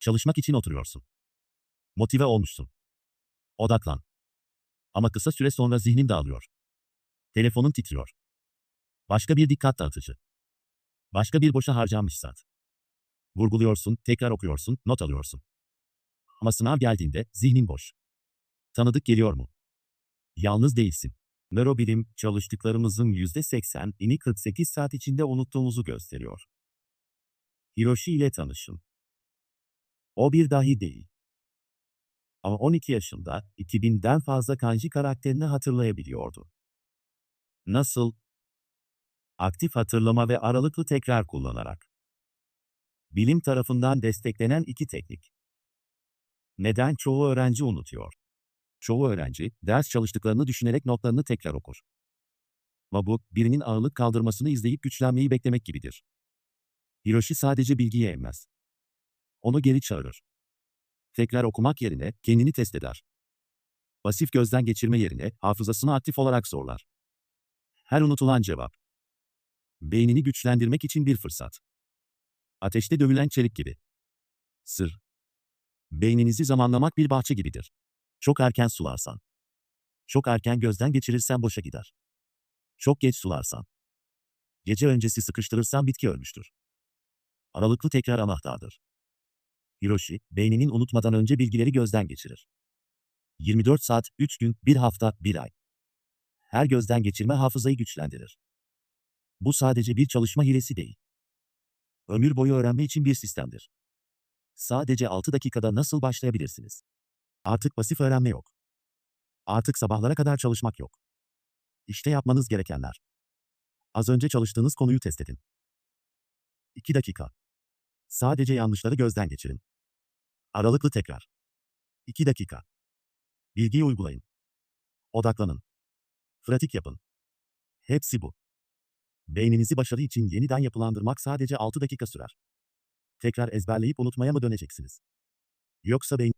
Çalışmak için oturuyorsun. Motive olmuşsun. Odaklan. Ama kısa süre sonra zihnin dağılıyor. Telefonun titriyor. Başka bir dikkat dağıtıcı. Başka bir boşa harcanmış saat. Vurguluyorsun, tekrar okuyorsun, not alıyorsun. Ama sınav geldiğinde zihnin boş. Tanıdık geliyor mu? Yalnız değilsin. Nörobilim, çalıştıklarımızın %80'ini 48 saat içinde unuttuğumuzu gösteriyor. Hiroshi ile tanışın. O bir dahi değil. Ama 12 yaşında 2000'den fazla kanji karakterini hatırlayabiliyordu. Nasıl? Aktif hatırlama ve aralıklı tekrar kullanarak. Bilim tarafından desteklenen iki teknik. Neden çoğu öğrenci unutuyor? Çoğu öğrenci, ders çalıştıklarını düşünerek notlarını tekrar okur. Ama bu, birinin ağırlık kaldırmasını izleyip güçlenmeyi beklemek gibidir. Hiroshi sadece bilgiyi emmez. Onu geri çağırır. Tekrar okumak yerine kendini test eder. Pasif gözden geçirme yerine hafızasını aktif olarak zorlar. Her unutulan cevap. Beynini güçlendirmek için bir fırsat. Ateşte dövülen çelik gibi. Sır. Beyninizi zamanlamak bir bahçe gibidir. Çok erken sularsan. Çok erken gözden geçirirsen boşa gider. Çok geç sularsan. Gece öncesi sıkıştırırsan bitki ölmüştür. Aralıklı tekrar anahtardır. Hiroshi, beyninin unutmadan önce bilgileri gözden geçirir. 24 saat, 3 gün, 1 hafta, 1 ay. Her gözden geçirme hafızayı güçlendirir. Bu sadece bir çalışma hilesi değil. Ömür boyu öğrenme için bir sistemdir. Sadece 6 dakikada nasıl başlayabilirsiniz? Artık pasif öğrenme yok. Artık sabahlara kadar çalışmak yok. İşte yapmanız gerekenler. Az önce çalıştığınız konuyu test edin. 2 dakika. Sadece yanlışları gözden geçirin. Aralıklı tekrar. 2 dakika. Bilgiyi uygulayın. Odaklanın. Pratik yapın. Hepsi bu. Beyninizi başarı için yeniden yapılandırmak sadece 6 dakika sürer. Tekrar ezberleyip unutmaya mı döneceksiniz? Yoksa beyin